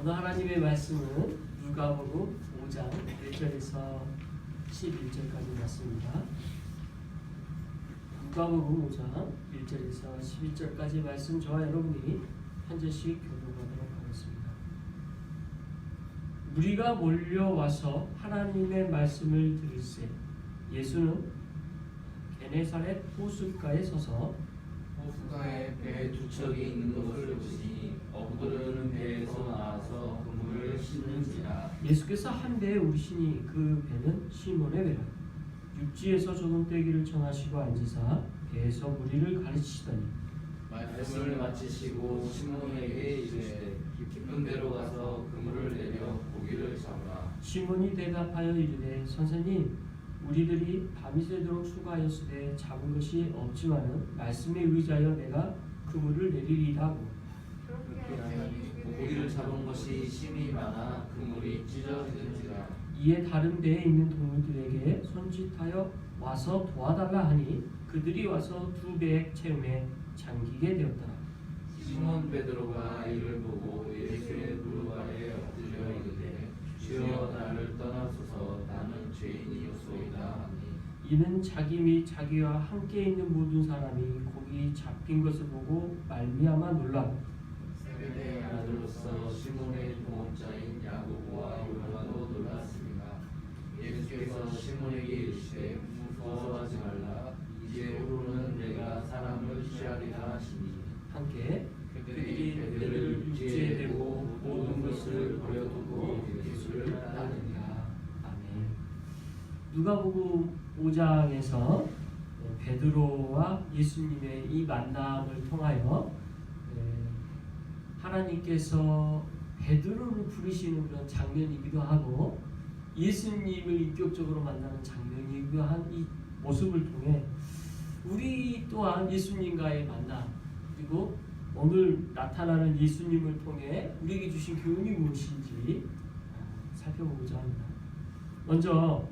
오늘 하나님의 말씀은 누가복음 5장 1절에서 11절까지 말씀입니다. 누가복음 5장 1절에서 11절까지 말씀 저와 여러분이 한 절씩 교독하도록 하겠습니다. 무리가 몰려와서 하나님의 말씀을 들을세 예수는 게네사렛 호숫가에 서서 호숫가에 배 두 척이 있는 것을 보시니 어부들은 배에서 나와서 그물을 씻는지라. 예수께서 한 배에 오르시니 그 배는 시몬의 배라. 육지에서 조금 떼기를 청하시고 앉으사 배에서 무리를 가르치시더니. 말씀을 마치시고 시몬에게 이르시되 깊은 데로 가서 그물을 내려 고기를 잡으라 시몬이 대답하여 이르되 선생님 우리들이 밤이 새도록 수고하였으되 잡은 것이 없지만은 말씀에 의지하여 내가 그물을 내리리라 하고. 그렇게 하니 고기를 잡은 것이 심이 많아 그물이 찢어지는지라. 이에 다른 배에 있는 동물들에게 손짓하여 와서 도와달라 하니 그들이 와서 두 배의 체험에 잠기게 되었더라. 시몬 베드로가 이를 보고 예수의 무릎 아래 엎드려 이르되 주여 나를 떠나소서 죄인이었소이다 이는 자기 및 자기와 함께 있는 모든 사람이 거기 잡힌 것을 보고 말미암아 놀라고 세베대의 아들로서 시몬의 동업자인 야고보와 요한도 놀랐습니다. 예수께서 시몬에게 이르시되 무서워하지 말라. 이제로는 내가 사람을 취하리라 하시니 함께 그들이 배들을 육지에 대고 모든 것을 버려두고 예수를 따르니라. 누가복음 5장에서 베드로와 예수님의 이 만남을 통하여 에, 하나님께서 베드로를 부르시는 그런 장면이기도 하고 예수님을 인격적으로 만나는 장면이기도 한 이 모습을 통해 우리 또한 예수님과의 만남 그리고 오늘 나타나는 예수님을 통해 우리에게 주신 교훈이 무엇인지 아, 살펴보고자 합니다. 먼저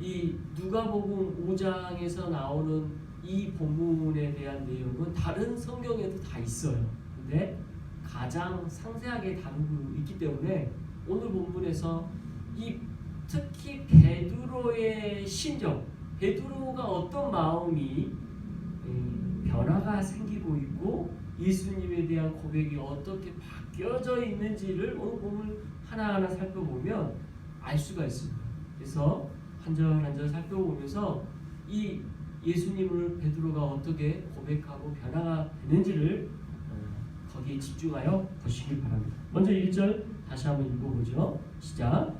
이 누가복음 5장에서 나오는 이 본문에 대한 내용은 다른 성경에도 다 있어요. 근데 가장 상세하게 다루고 있기 때문에 오늘 본문에서 이 특히 베드로의 심정, 베드로가 어떤 마음이 음, 변화가 생기고 있고 예수님에 대한 고백이 어떻게 바뀌어져 있는지를 오늘 본문 하나하나 살펴보면 알 수가 있습니다. 그래서 한절한절 살펴보면서 이 예수님을 베드로가 어떻게 고백하고 변화가 되는지를 어, 거기에 집중하여 보시기 바랍니다. 먼저 1절 다시 한번 읽어보죠. 시작.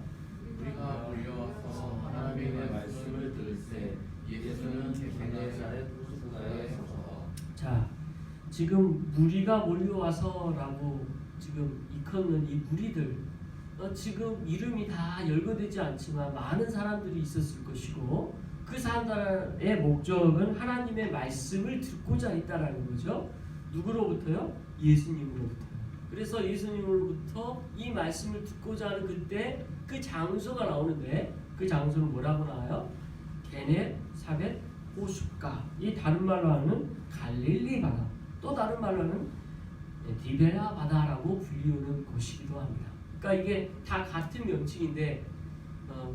우리가 몰려와서 하나님의 말씀을 들을세 예수는 게네사렛 호숫가에 서서 자, 지금 무리가 몰려와서라고 지금 이컫는 이 무리들, 어, 지금 이름이 다 열거되지 않지만 많은 사람들이 있었을 것이고 그 사람들의 목적은 하나님의 말씀을 듣고자 했다라는 거죠. 누구로부터요? 예수님으로부터. 그래서 예수님으로부터 이 말씀을 듣고자 하는 그때 그 장소가 나오는데 그 장소는 뭐라고 나와요? 게네 사벳 호숫가. 이 다른 말로 하는 갈릴리 바다. 또 다른 말로 하는 디베라 바다라고 불리우는 곳이기도 합니다. 그러니까 이게 다 같은 명칭인데 어,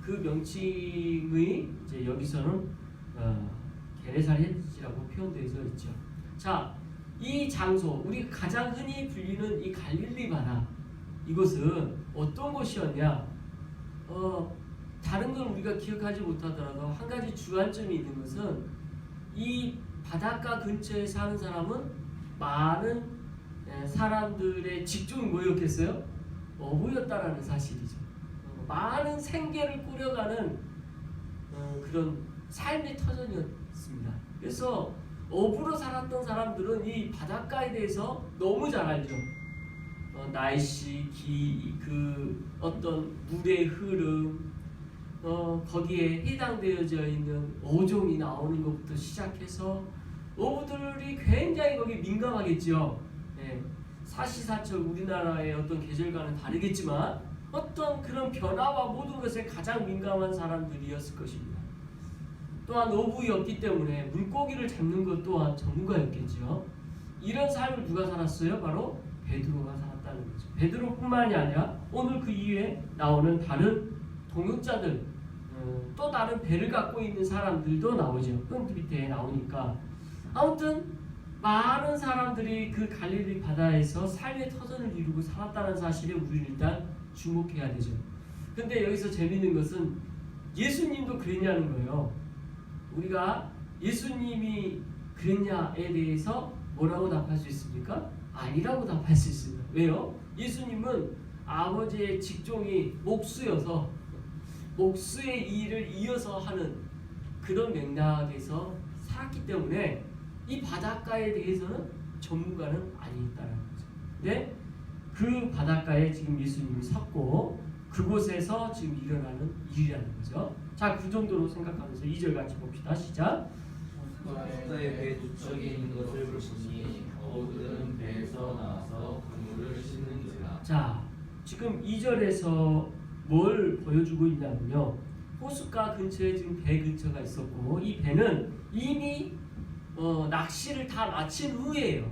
그 명칭의 이제 여기서는 어, 게네사렛이라고 표현되어 있죠. 자, 이 장소 우리 가장 흔히 불리는 이 갈릴리 바다 이것은 어떤 곳이었냐? 어, 다른 건 우리가 기억하지 못하더라도 한 가지 주안점이 있는 것은 이 바닷가 근처에 사는 사람은 많은 에, 사람들의 직종이 뭐였겠어요? 어부였다라는 사실이죠. 어, 많은 생계를 꾸려가는 어, 그런 삶의 터전이었습니다. 그래서 어부로 살았던 사람들은 이 바닷가에 대해서 너무 잘 알죠. 어, 날씨, 기, 그 어떤 물의 흐름, 어, 거기에 해당되어져 있는 어종이 나오는 것부터 시작해서 어부들이 굉장히 거기 민감하겠죠. 예, 사시사철 우리나라의 어떤 계절과는 다르겠지만 어떤 그런 변화와 모든 것에 가장 민감한 사람들이었을 것입니다. 또한 어부였기 때문에 물고기를 잡는 것 또한 전문가였겠죠. 이런 삶을 누가 살았어요? 바로 베드로가 살았다는 거죠. 베드로뿐만이 아니라 오늘 그 이후에 나오는 다른 동역자들 어, 또 다른 배를 갖고 있는 사람들도 나오죠. 그 밑에 나오니까 아무튼 많은 사람들이 그 갈릴리 바다에서 삶의 터전을 이루고 살았다는 사실에 우리는 일단 주목해야 되죠. 근데 여기서 재밌는 것은 예수님도 그랬냐는 거예요. 우리가 예수님이 그랬냐에 대해서 뭐라고 답할 수 있습니까? 아니라고 답할 수 있습니다. 왜요? 예수님은 아버지의 직종이 목수여서 목수의 일을 이어서 하는 그런 맥락에서 살았기 때문에 이 바닷가에 대해서는 전문가는 아니었다는 거죠. 근데 그 바닷가에 지금 예수님이 섰고 그곳에서 지금 일어나는 일이라는 거죠. 자, 그 정도로 생각하면서 2절 같이 봅시다. 시작. 숙사의 배 두척에 있는 것을 보시니 어부들은 배에서 나와서 그물을 씻는지라 자, 지금 2절에서 뭘 보여주고 있냐면요. 호숫가 근처에 지금 배 근처가 있었고 이 배는 이미 어, 낚시를 다 마친 후에요.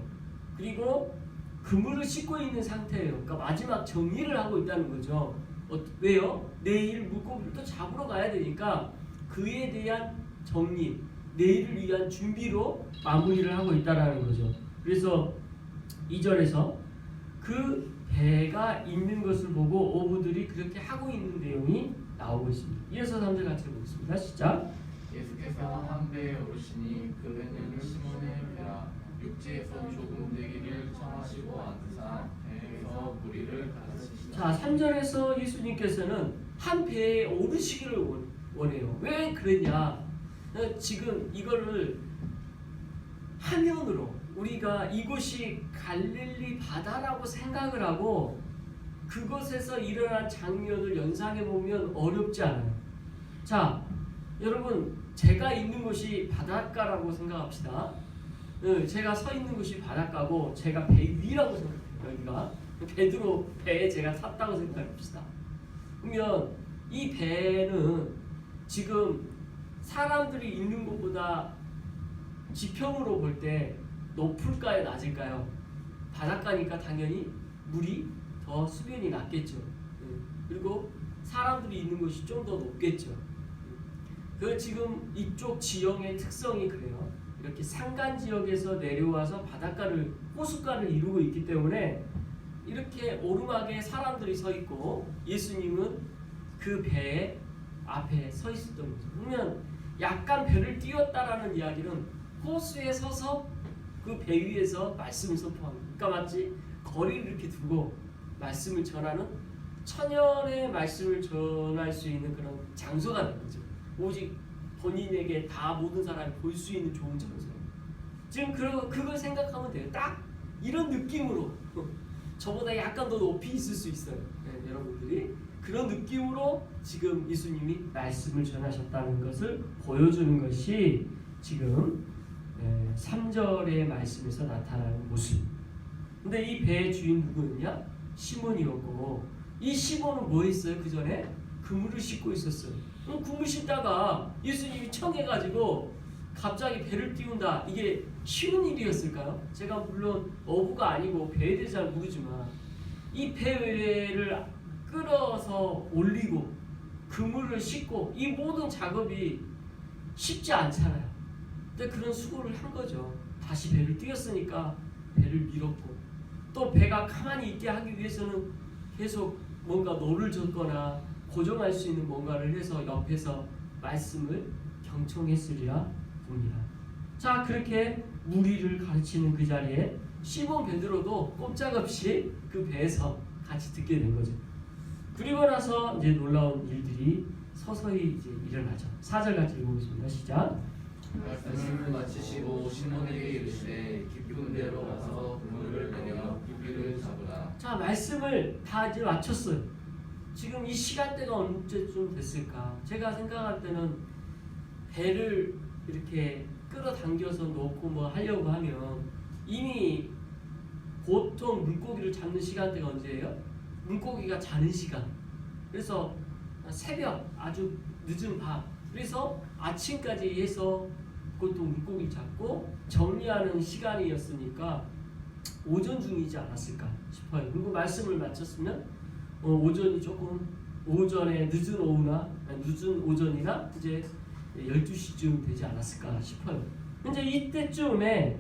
그리고 그물을 싣고 있는 상태예요. 그러니까 마지막 정리를 하고 있다는 거죠. 어, 왜요? 내일 물고기를 또 잡으러 가야 되니까 그에 대한 정리, 내일을 위한 준비로 마무리를 하고 있다라는 거죠. 그래서 2절에서 그 배가 있는 것을 보고 어부들이 그렇게 하고 있는 내용이 나오고 있습니다. 이어서 3절 같이 보겠습니다. 시작. 예수께서 한 배에 오르시니 그 배는 시몬의 배라 육지에서 조금 되기를 청하시고 앉으사 배에서 무리를 가르치시다 자, 3절에서 예수님께서는 한 배에 오르시기를 원- 원해요. 왜 그랬냐? 어, 지금 이거를 화면으로 우리가 이곳이 갈릴리 바다라고 생각을 하고 그곳에서 일어난 장면을 연상해 보면 어렵지 않아요. 자, 여러분 제가 있는 곳이 바닷가라고 생각합시다. 어, 제가 서 있는 곳이 바닷가고 제가 배 위라고 생각해요. 여기가 베드로 배에 제가 탔다고 생각합시다. 그러면 이 배는 지금 사람들이 있는 곳보다 지평으로 볼 때 높을까요, 낮을까요? 바닷가니까 당연히 물이 더 수변이 낮겠죠. 예. 그리고 사람들이 있는 곳이 좀 더 높겠죠. 그 지금 이쪽 지형의 특성이 그래요. 이렇게 산간 지역에서 내려와서 바닷가를 호숫가를 이루고 있기 때문에 이렇게 오르막에 사람들이 서 있고 예수님은 그 배 앞에 서 있었던 거죠. 그러면 약간 배를 띄웠다라는 이야기는 호수에 서서 그 배 위에서 말씀을 선포합니다. 그러니까 마치 거리를 이렇게 두고 말씀을 전하는 천연의 말씀을 전할 수 있는 그런 장소가 된 거죠. 오직 본인에게 다 모든 사람이 볼 수 있는 좋은 장소. 지금 그 그걸 생각하면 돼요. 딱 이런 느낌으로 저보다 약간 더 높이 있을 수 있어요. 네, 여러분들이 그런 느낌으로 지금 예수님이 말씀을 전하셨다는 것을 보여주는 것이 지금 3절의 말씀에서 나타나는 모습. 근데 이 배의 주인 누구였냐? 시몬이었고 이 시몬은 뭐 했어요? 그 전에 그물을 싣고 있었어요. 그럼 그물 싣다가 예수님이 청해가지고 갑자기 배를 띄운다. 이게 쉬운 일이었을까요? 제가 물론 어부가 아니고 배에 대해서 잘 모르지만 이 배를 끌어서 올리고 그물을 싣고 이 모든 작업이 쉽지 않잖아요. 근데 그런 수고를 한 거죠. 다시 배를 띄웠으니까 배를 밀었고 또 배가 가만히 있게 하기 위해서는 계속 뭔가 노를 젓거나 고정할 수 있는 뭔가를 해서 옆에서 말씀을 경청했으리라 봅니다. 자 그렇게 무리를 가르치는 그 자리에 시몬 베드로도 꼼짝없이 그 배에서 같이 듣게 된 거죠. 그리고 나서 이제 놀라운 일들이 서서히 이제 일어나죠. 4절 같이 읽어보겠습니다. 시작. 말씀을 마치시고 시몬에게 이르시되 깊은 데로 가서 그물을 내려 고기를 잡으라 자 말씀을 다 이제 마쳤어요. 지금 이 시간대가 언제쯤 됐을까? 제가 생각할 때는 배를 이렇게 끌어당겨서 놓고 뭐 하려고 하면 이미 보통 물고기를 잡는 시간대가 언제예요? 물고기가 자는 시간. 그래서 새벽 아주 늦은 밤. 그래서 아침까지 해서 보통 물고기 잡고 정리하는 시간이었으니까 오전 중이지 않았을까 싶어요. 그리고 말씀을 마쳤으면 어, 오전이 조금 오전에 늦은 오후나 늦은 오전이나 이제 12시쯤 되지 않았을까 싶어요. 이제 이때쯤에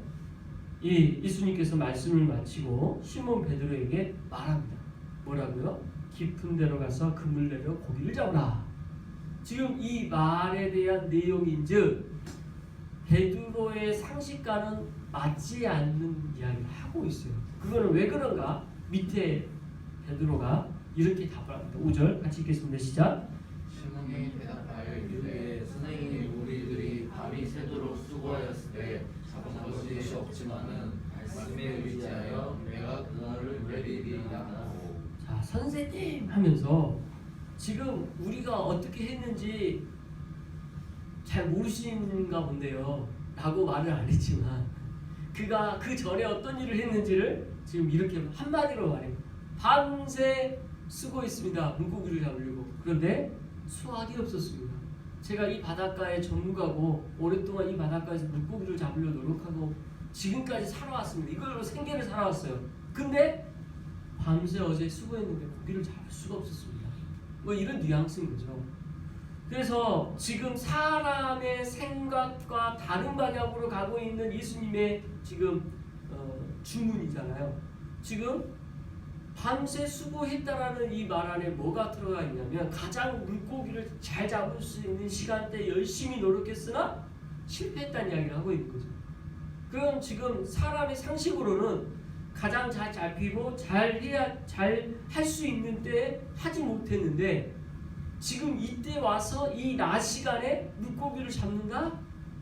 이 예수님께서 말씀을 마치고 시몬 베드로에게 말합니다. 뭐라고요? 깊은 데로 가서 그물 내려 고기를 잡으라. 지금 이 말에 대한 내용인즉 베드로의 상식과는 맞지 않는 이야기를 하고 있어요. 그거는 왜 그런가? 밑에 베드로가 이렇게 답을 합니다. 5절 같이 읽겠습니다. 시작. 시몬이 대답하여 이르되 선생님 우리들이 밤이 새도록 수고하였을 때 잡은 것이 없지만은 말씀에 의지하여 내가 그날을 하고 자, 선생님 하면서 지금 우리가 어떻게 했는지 잘 모르시는가 본데요. 라고 말을 안 했지만 그가 그 전에 어떤 일을 했는지를 지금 이렇게 한마디로 말해요. 밤새 수고했습니다. 물고기를 잡으려고. 그런데 수확이 없었습니다. 제가 이 바닷가의 전무가고 오랫동안 이 바닷가에서 물고기를 잡으려 노력하고 지금까지 살아왔습니다. 이걸로 생계를 살아왔어요. 근데 밤새 어제 수고했는데 고기를 잡을 수가 없었습니다. 뭐 이런 뉘앙스인 거죠. 그래서 지금 사람의 생각과 다른 방향으로 가고 있는 예수님의 지금 어, 주문이잖아요. 지금 밤새 수고했다라는 이 말 안에 뭐가 들어가 있냐면 가장 물고기를 잘 잡을 수 있는 시간대 열심히 노력했으나 실패했다는 이야기를 하고 있는 거죠. 그럼 지금 사람의 상식으로는 가장 잘 잡히고 잘 해야 잘 할 수 있는 때에 하지 못했는데 지금 이때 와서 이 낮 시간에 물고기를 잡는다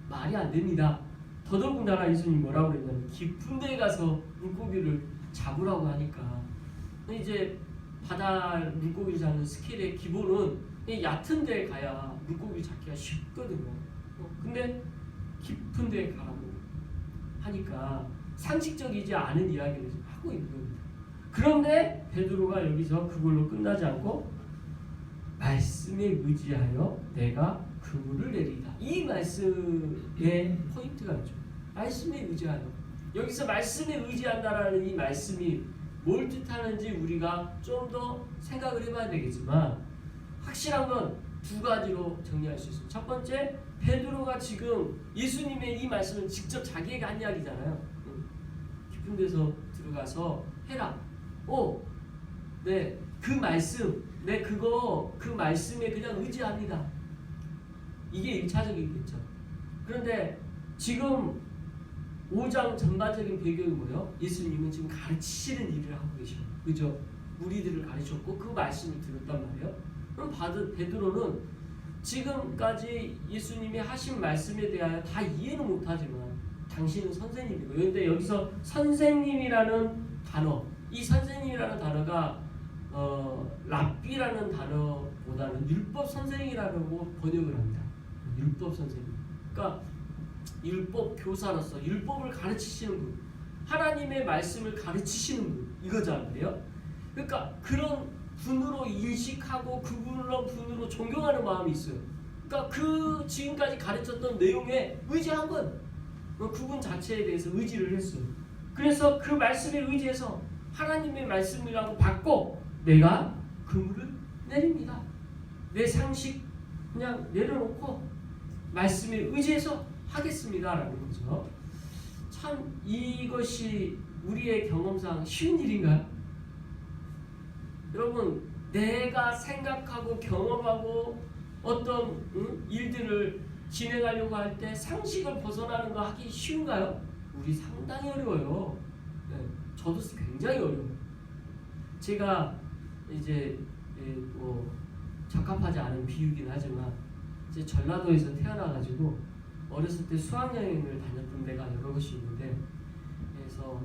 말이 안 됩니다. 더더군다나 예수님 뭐라고 그랬냐면 깊은 데 가서 물고기를 잡으라고 하니까 이제 바다 물고기를 잡는 스킬의 기본은 이 얕은 데 가야 물고기 잡기가 쉽거든요. 어, 근데 깊은 데 가라고 하니까 상식적이지 않은 이야기를 하고 있는 겁니다. 그런데 베드로가 여기서 그걸로 끝나지 않고 말씀에 의지하여 내가 그물을 내리다. 이 말씀의 포인트가 있죠. 말씀에 의지하여. 여기서 말씀에 의지한다라는 이 말씀이 뭘 뜻하는지 우리가 좀 더 생각을 해봐야 되겠지만 확실한 건 두 가지로 정리할 수 있습니다. 첫 번째, 베드로가 지금 예수님의 이 말씀은 직접 자기에게 한 이야기잖아요. 응. 깊은 데서 들어가서 해라. 오, 네, 그 말씀, 네 그거 그 말씀에 그냥 의지합니다. 이게 1차적이겠죠. 그런데 지금 5장 전반적인 배경이 뭐예요? 예수님은 지금 가르치시는 일을 하고 계셔요. 그죠? 무리들을 가르쳤고 그 말씀을 들었단 말이에요. 그럼 바드, 베드로는 지금까지 예수님이 하신 말씀에 대하여 다 이해는 못하지만 당신은 선생님이고 그런데 여기서 선생님이라는 단어 이 선생님이라는 단어가 어, 랍비라는 단어보다는 율법 선생이라고 번역을 합니다. 율법 선생님. 그러니까 율법 교사로서 율법을 가르치시는 분, 하나님의 말씀을 가르치시는 분 이거잖아요. 그러니까 그런 분으로 인식하고 그분으로 분으로 존경하는 마음이 있어요. 그러니까 그 지금까지 가르쳤던 내용에 의지한 건 어, 그분 자체에 대해서 의지를 했어요. 그래서 그 말씀에 의지해서 하나님의 말씀이라고 받고 내가 그물을 내립니다. 내 상식 그냥 내려놓고 말씀에 의지해서 하겠습니다라는 거죠. 참 이것이 우리의 경험상 쉬운 일인가요? 여러분 내가 생각하고 경험하고 어떤 응? 일들을 진행하려고 할 때 상식을 벗어나는 거 하기 쉬운가요? 우리 상당히 어려워요. 네, 저도 굉장히 어려워요. 제가 이제 예, 뭐 적합하지 않은 비유긴 하지만 이제 전라도에서 태어나가지고 어렸을 때 수학여행을 다녔던 데가 여러 곳이 있는데 그래서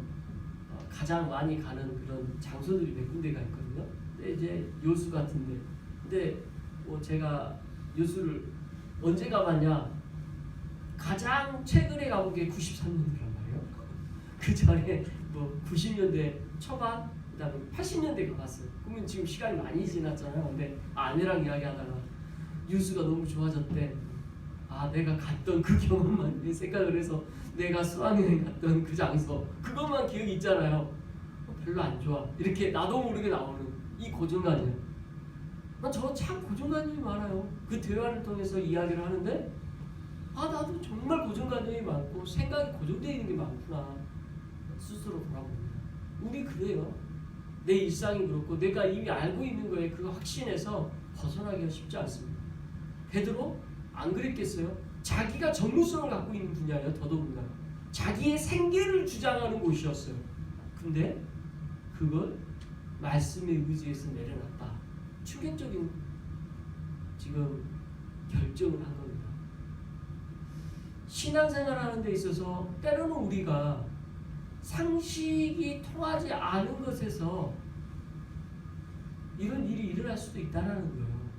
어, 가장 많이 가는 그런 장소들이 몇 군데가 있거든요. 근데 이제 요수 같은데 근데 뭐 제가 요수를 언제 가봤냐 가장 최근에 가본 게 93년도란 말이에요. 그 전에 뭐 90년대 초반 그다음에 80년대 가봤어요. 그러면 지금 시간이 많이 지났잖아요. 근데 아내랑 이야기하다가 유수가 너무 좋아졌대. 아 내가 갔던 그 경험만 생각을 해서 내가 수학여행 갔던 그 장소 그것만 기억이 있잖아요. 어, 별로 안 좋아. 이렇게 나도 모르게 나오는 이 고정관념. 저참 고정관념이 많아요. 그 대화를 통해서 이야기를 하는데 아 나도 정말 고정관념이 많고 생각이 고정되어 있는 게 많구나 스스로 돌아봅니다. 우리 그래요. 내 일상이 그렇고 내가 이미 알고 있는 거에 그 확신에서 벗어나기가 쉽지 않습니다. 베드로 안 그랬겠어요? 자기가 전문성을 갖고 있는 분야예요. 더더군다나 자기의 생계를 주장하는 곳이었어요. 근데 그걸 말씀의 의지에서 내려놨다. 충격적인 지금 결정을 한 겁니다. 신앙생활 하는 데 있어서 때로는 우리가 상식이 통하지 않은 것에서 이런 일이 일어날 수도 있다라는 거예요.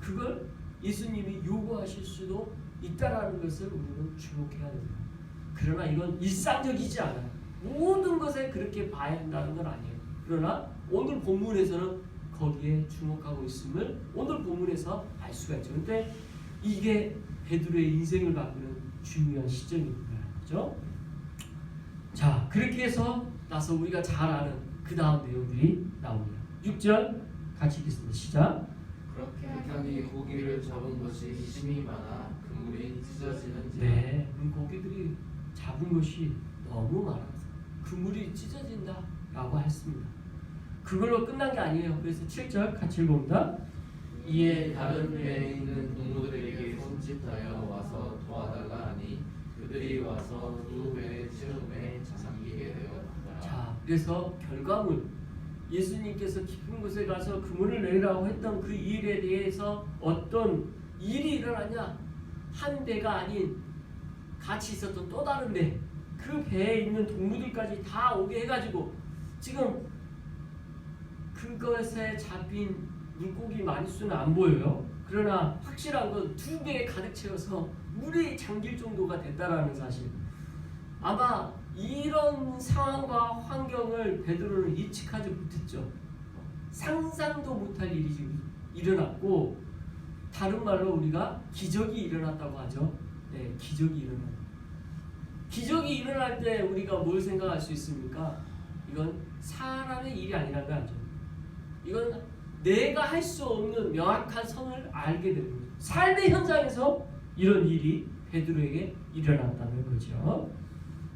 그걸 예수님이 요구하실 수도 있다라는 것을 우리는 주목해야 됩니다. 그러나 이건 일상적이지 않아요. 모든 것에 그렇게 봐야 한다는 건 아니에요. 그러나 오늘 본문에서는 거기에 주목하고 있음을 오늘 본문에서 알 수가 있죠. 근데 이게 베드로의 인생을 바꾸는 중요한 시점입니다. 그죠? 자, 그렇게 해서 나서 우리가 잘 아는 그 다음 내용들이 나옵니다. 6절 같이 읽겠습니다. 시작. 그렇게 하니 고기를 잡은 것이 힘이 많아 그물이 찢어지는지 네, 음, 고기들이 잡은 것이 너무 많아서 그물이 찢어진다라고 했습니다. 그걸로 끝난 게 아니에요. 그래서 7절 같이 읽어봅니다. 이에 다른 배에 있는 동무들에게 손짓하여 와서 도와달라 하니 그들이 와서 두 배의 채움에 잠기게 되었다. 자, 그래서 결과물 예수님께서 깊은 곳에 가서 그물을 내리라고 했던 그 일에 대해서 어떤 일이 일어나냐? 한 배가 아닌 같이 있었던 또 다른 배, 그 배에 있는 동무들까지 다 오게 해가지고 지금 그것에 잡힌 물고기 마리수는 안 보여요. 그러나 확실한 건 두 배에 가득 채워서 물이 잠길 정도가 됐다라는 사실. 아마 이런 상황과 환경을 베드로는 예측하지 못했죠. 상상도 못할 일이 지금 일어났고 다른 말로 우리가 기적이 일어났다고 하죠. 네, 기적이 일어나. 기적이 일어날 때 우리가 뭘 생각할 수 있습니까? 이건 사람의 일이 아니라는 거 알죠? 이건 내가 할 수 없는 명확한 선을 알게 되는 거죠. 삶의 현장에서 이런 일이 베드로에게 일어났다는 거죠.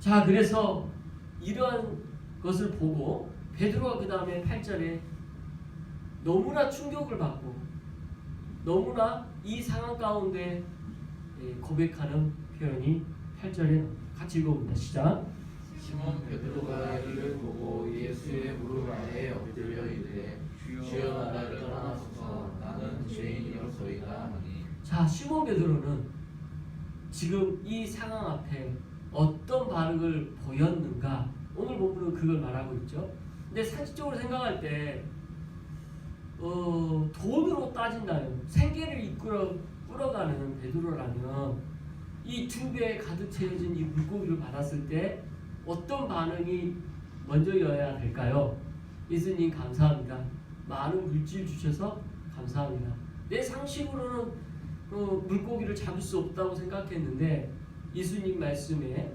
자, 그래서 이러한 것을 보고 베드로가 그 다음에 8절에 너무나 충격을 받고 너무나 이 상황 가운데 예, 고백하는 표현이 8절에 같이 읽어봅니다. 시작. 시몬 베드로가 이를 보고 예수의 무릎 아래에 엎드려 이르되 주여 나를 떠나소서 나는 죄인이로소이다 하니 자, 시몬 베드로는 지금 이 상황 앞에 어떤 반응을 보였는가? 오늘 본문은 그걸 말하고 있죠. 근데 상식적으로 생각할 때 어, 돈으로 따진다면 생계를 이끌어 끌어가는 베드로라면 이 두 배에 가득 채워진 이 물고기를 받았을 때 어떤 반응이 먼저여야 될까요? 예수님 감사합니다. 많은 물질 주셔서 감사합니다. 내 상식으로는 어, 물고기를 잡을 수 없다고 생각했는데 예수님 말씀에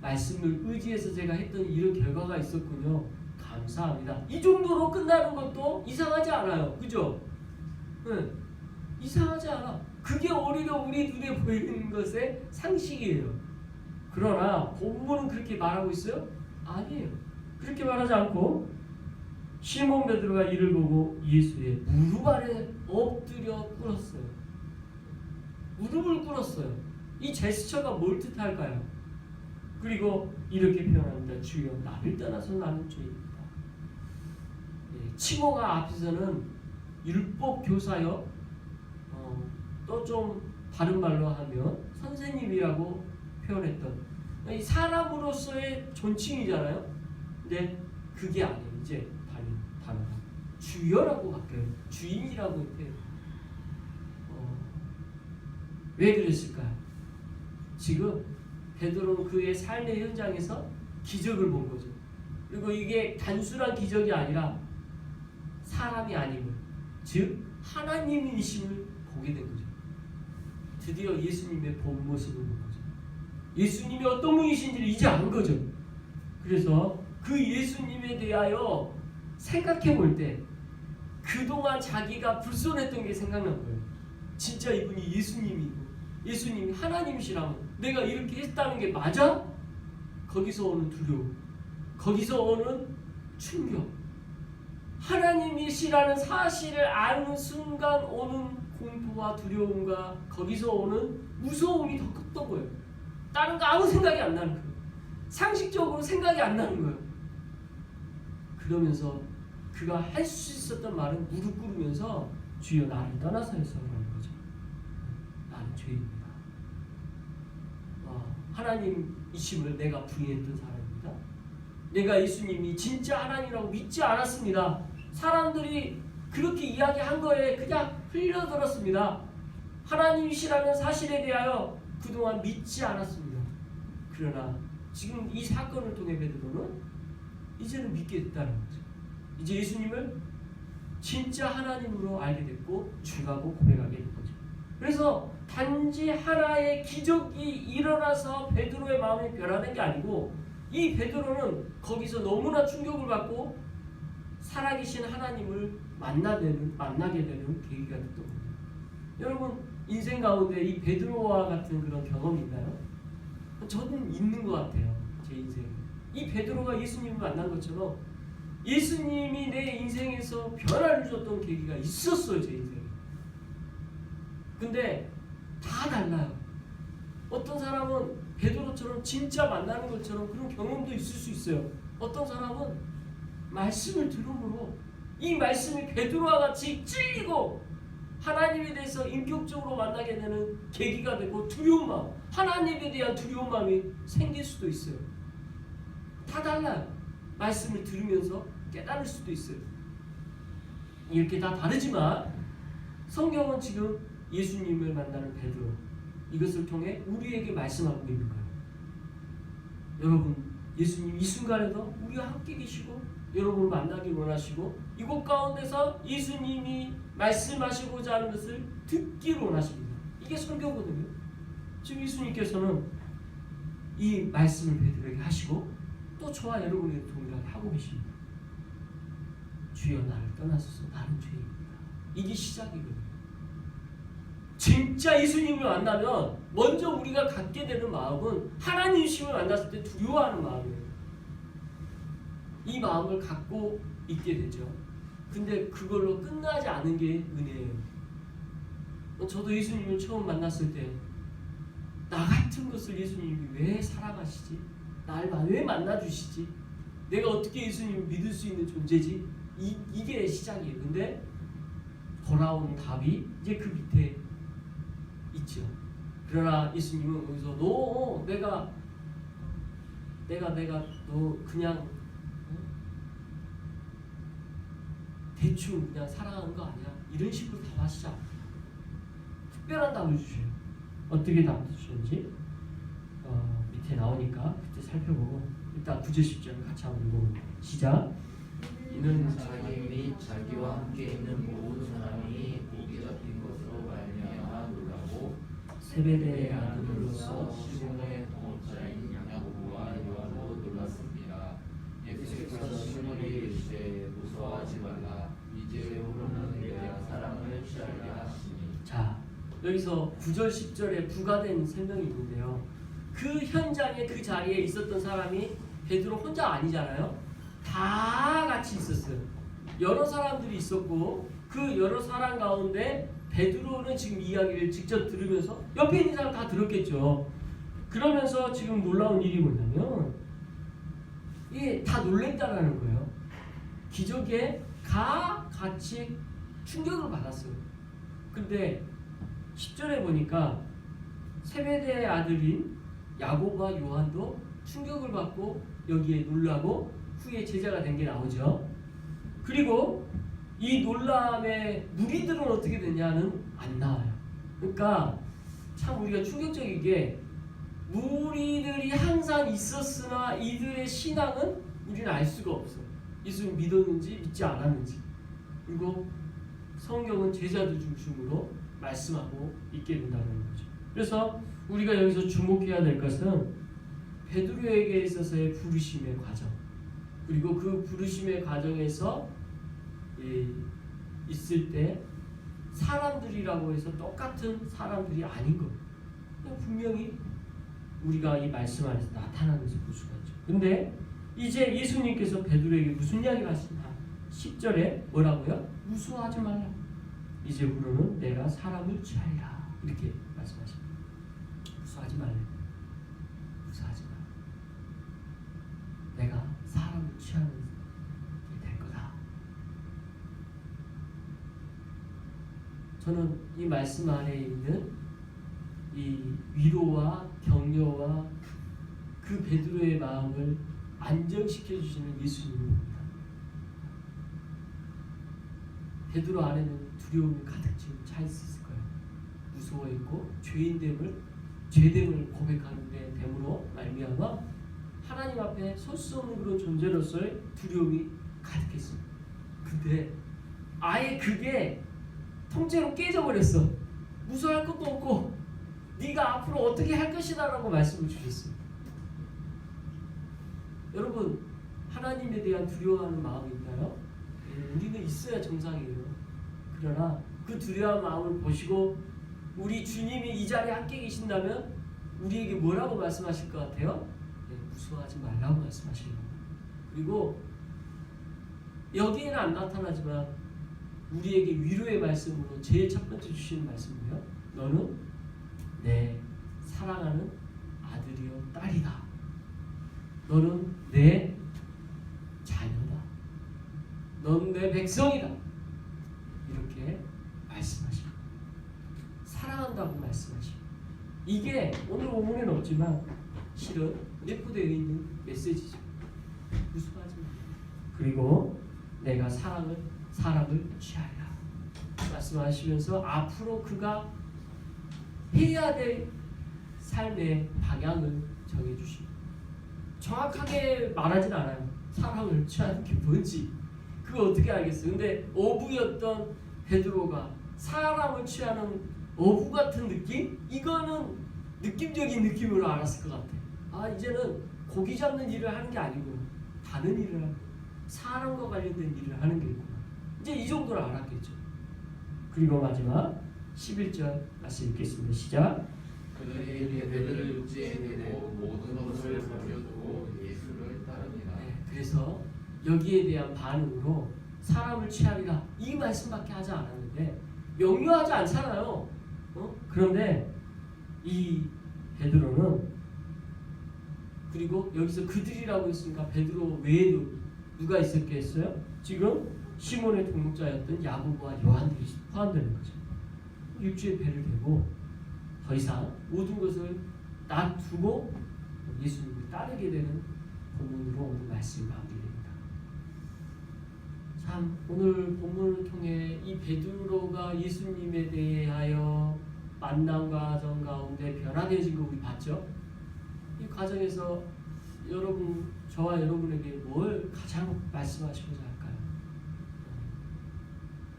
말씀을 의지해서 제가 했던 이런 결과가 있었군요. 감사합니다. 이 정도로 끝나는 것도 이상하지 않아요. 그죠? 응. 이상하지 않아. 그게 오히려 우리 눈에 보이는 것의 상식이에요. 그러나 본문은 그렇게 말하고 있어요? 아니에요. 그렇게 말하지 않고 시몬 베드로가 이를 보고 예수의 무릎 아래 엎드려 꿇었어요. 무릎을 꿇었어요. 이 제스처가 뭘 뜻할까요? 그리고 이렇게 표현합니다. 주여 나를 떠나서 나는 죄인이다. 예, 치모가 앞에서는 율법 교사요. 어, 또좀 다른 말로 하면 선생님이라고 표현했던 이 사람으로서의 존칭이잖아요. 근데 그게 아니에요. 이제 다른 단어가 주여라고 바뀌어요. 주인이라고 이렇게 어, 왜 그랬을까요? 지금 베드로는 그의 삶의 현장에서 기적을 본 거죠. 그리고 이게 단순한 기적이 아니라 사람이 아님을 즉 하나님이심을 보게 된 거죠. 드디어 예수님의 본 모습을 본 거죠. 예수님이 어떤 분이신지를 이제 안 거죠. 그래서 그 예수님에 대하여 생각해 볼 때 그동안 자기가 불손했던 게 생각난 거예요. 진짜 이분이 예수님이고 예수님이 하나님이시라면 내가 이렇게 했다는 게 맞아? 거기서 오는 두려움, 거기서 오는 충격, 하나님이시라는 사실을 아는 순간 오는 공포와 두려움과 거기서 오는 무서움이 더 컸던 거예요. 다른 거 아무 생각이 안 나는 거예요. 상식적으로 생각이 안 나는 거예요. 그러면서 그가 할 수 있었던 말은 무릎 꿇으면서 주여 나를 떠나서 해서라 죄입니다. 어, 하나님이심을 내가 부인했던 사람입니다. 내가 예수님이 진짜 하나님이라고 믿지 않았습니다. 사람들이 그렇게 이야기한 거에 그냥 흘려들었습니다. 하나님이시라는 사실에 대하여 그동안 믿지 않았습니다. 그러나 지금 이 사건을 통해 베드로는 이제는 믿게 됐다는 거죠. 이제 예수님을 진짜 하나님으로 알게 됐고 주라고 고백하게 된 거죠. 그래서 단지 하나의 기적이 일어나서 베드로의 마음이 변화된 게 아니고 이 베드로는 거기서 너무나 충격을 받고 살아계신 하나님을 만나되는 만나게 되는 계기가 됐던 겁니다. 여러분 인생 가운데 이 베드로와 같은 그런 경험이 있나요? 저는 있는 것 같아요. 제 인생. 이 베드로가 예수님을 만난 것처럼 예수님이 내 인생에서 변화를 줬던 계기가 있었어요, 제 인생에. 근데 다 달라요. 어떤 사람은 베드로처럼 진짜 만나는 것처럼 그런 경험도 있을 수 있어요. 어떤 사람은 말씀을 들음으로 이 말씀이 베드로와 같이 찔리고 하나님에 대해서 인격적으로 만나게 되는 계기가 되고 두려운 마음, 하나님에 대한 두려운 마음이 생길 수도 있어요. 다 달라요. 말씀을 들으면서 깨달을 수도 있어요. 이렇게 다 다르지만 성경은 지금 예수님을 만나는 베드로 이것을 통해 우리에게 말씀하고 있는 거예요. 여러분, 예수님 이 순간에도 우리와 함께 계시고 여러분을 만나기 원하시고 이곳 가운데서 예수님이 말씀하시고자 하는 것을 듣기를 원하십니다. 이게 설교거든요. 지금 예수님께서는 이 말씀을 베드로에게 하시고 또 저와 여러분에게 동일하게 하고 계십니다. 주여 나를 떠나소서 나는 죄입니다. 이게 시작이거든요. 진짜 예수님을 만나면 먼저 우리가 갖게 되는 마음은 하나님이심을 만났을 때 두려워하는 마음이에요. 이 마음을 갖고 있게 되죠. 근데 그걸로 끝나지 않은 게 은혜예요. 저도 예수님을 처음 만났을 때 나 같은 것을 예수님이 왜 살아가시지? 날 왜 만나주시지? 내가 어떻게 예수님을 믿을 수 있는 존재지? 이, 이게 시작이에요. 근데 돌아온 답이 이제 그 밑에 있죠. 그러나 예수님은 거기서 너 내가 내가 내가 너 그냥 어? 대충 그냥 사랑하는 거 아니야. 이런 식으로 않아요. 특별한 답을 주셔요. 어떻게 답 주셨는지 어, 밑에 나오니까 그때 살펴보고 일단 9절 10절 같이 한번 읽어볼게요. 시작. 이는 자기 및 자기와 함께 있는 모든 사람이 고기 잡힌 것으로 말미암아 놀라고 세베대의 아들로서 시몬의 동업자인 야고보와 요한도 놀랐습니다. 예수께서 시몬에게 이르시되 무서워하지 말라 이제부로는 내가 사람을 취하게 하시니 자 여기서 9절 10절에 부가된 설명이 있는데요. 그 현장에 그 자리에 있었던 사람이 베드로 혼자 아니잖아요. 다 같이 있었어요. 여러 사람들이 있었고 그 여러 사람 가운데 베드로는 지금 이야기를 직접 들으면서 옆에 있는 사람 다 들었겠죠. 그러면서 지금 놀라운 일이 뭐냐면 이게 다 놀랬다라는 거예요. 기적에 다 같이 충격을 받았어요. 근데 10절에 보니까 세베대의 아들인 야고보와 요한도 충격을 받고 여기에 놀라고 후에 제자가 된 게 나오죠. 그리고 이 놀람의 무리들은 어떻게 되냐는 안 나와요. 그러니까 참 우리가 충격적이게 무리들이 항상 있었으나 이들의 신앙은 우리는 알 수가 없어. 예수를 믿었는지 믿지 않았는지. 그리고 성경은 제자들 중심으로 말씀하고 있게 된다는 거죠. 그래서 우리가 여기서 주목해야 될 것은 베드로에게 있어서의 부르심의 과정 그리고 그 부르심의 과정에서 이, 있을 때 사람들이라고 해서 똑같은 사람들이 아닌 것 그냥 분명히 우리가 이 말씀 안에서 나타나면서 볼 수가 있죠. 근데 이제 예수님께서 베드로에게 무슨 이야기를 하시나 10절에 뭐라고요? 무수하지 말라. 이제부로는 내가 사람을 취하리라 이렇게 말씀하십니다. 무수하지 말라. 무수하지 말라. 내가 사람을 취하는 게 될 거다. 저는 이 말씀 안에 있는 이 위로와 격려와 그 베드로의 마음을 안정시켜 주시는 예수님을 봅니다. 베드로 안에는 두려움이 가득 지금 차 있을 거예요. 무서워 있고 죄인됨을 죄됨을 고백하는 데 됨으로 말미암아 하나님 앞에 설 수 없는 그런 존재로서의 두려움이 가득했어요. 근데 아예 그게 통째로 깨져버렸어. 무서워할 것도 없고 네가 앞으로 어떻게 할 것이다라고 말씀을 주셨어요. 여러분 하나님에 대한 두려워하는 마음이 있나요? 예, 우리는 있어야 정상이에요. 그러나 그 두려워한 마음을 보시고 우리 주님이 이 자리에 함께 계신다면 우리에게 뭐라고 말씀하실 것 같아요? 예, 무서워하지 말라고 말씀하시는 겁니다. 그리고 여기에는 안 나타나지만 우리에게 위로의 말씀으로 제일 첫 번째 주시는 말씀이요. 너는 내 사랑하는 아들이요 딸이다. 너는 내 자녀다. 너는 내 백성이다. 이렇게 말씀하십니다. 사랑한다고 말씀하십니다. 이게 오늘 본문에는 없지만 실은 내포되어 있는 메시지죠. 무수하지 마. 그리고 내가 사랑을 사람을 취하리라 말씀하시면서 앞으로 그가 해야 될 삶의 방향을 정해 주십니다. 정확하게 말하진 않아요. 사랑을 취하는 게 뭔지 그거 어떻게 알겠어요? 근데 어부였던 베드로가 사람을 취하는 어부 같은 느낌? 이거는 느낌적인 느낌으로 알았을 것 같아. 아 이제는 고기 잡는 일을 하는 게 아니고 다른 일을 하고 사람과 관련된 일을 하는 게 있구나. 이제 이 정도로 알았겠죠. 그리고 마지막 11절 말씀 읽겠습니다. 시작. 그들이 배를 육지에 대고 모든 것을 버려두고 예수를 따릅니다. 네, 그래서 여기에 대한 반응으로 사람을 취하리라 이 말씀밖에 하지 않았는데 명료하지 않잖아요. 어? 그런데 이 베드로는 그리고 여기서 그들이라고 했으니까 베드로 외에도 누가 있었겠어요? 지금 시몬의 동목자였던 야고보와 요한들이 포함되는 거죠. 육지에 배를 대고 더 이상 모든 것을 놔두고 예수님을 따르게 되는 본문으로 오늘 말씀이 마무리됩니다. 참 오늘 본문을 통해 이 베드로가 예수님에 대하여 만남 과정 가운데 변화되어진 거 우리 봤죠? 이 과정에서 여러분 저와 여러분에게 뭘 가장 말씀하시고자?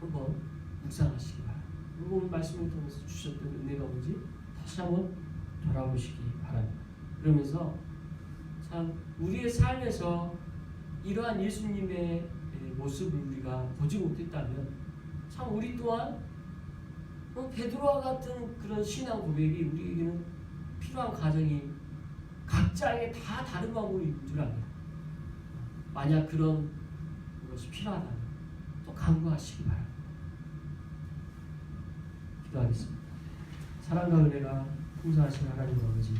한번 묵상하시기 바랍니다. 오늘 말씀을 통해서 주셨던 은혜가 뭔지 다시 한번 돌아보시기 바랍니다. 그러면서 참 우리의 삶에서 이러한 예수님의 모습을 우리가 보지 못했다면 참 우리 또한 뭐 베드로와 같은 그런 신앙 고백이 우리에게는 필요한 과정이 각자에게 다 다른 있는 줄 압니다. 만약 그런 것이 필요하다면 또 강구하시기 바랍니다. 기도하겠습니다. 사랑과 은혜가 풍성하신 하나님 아버지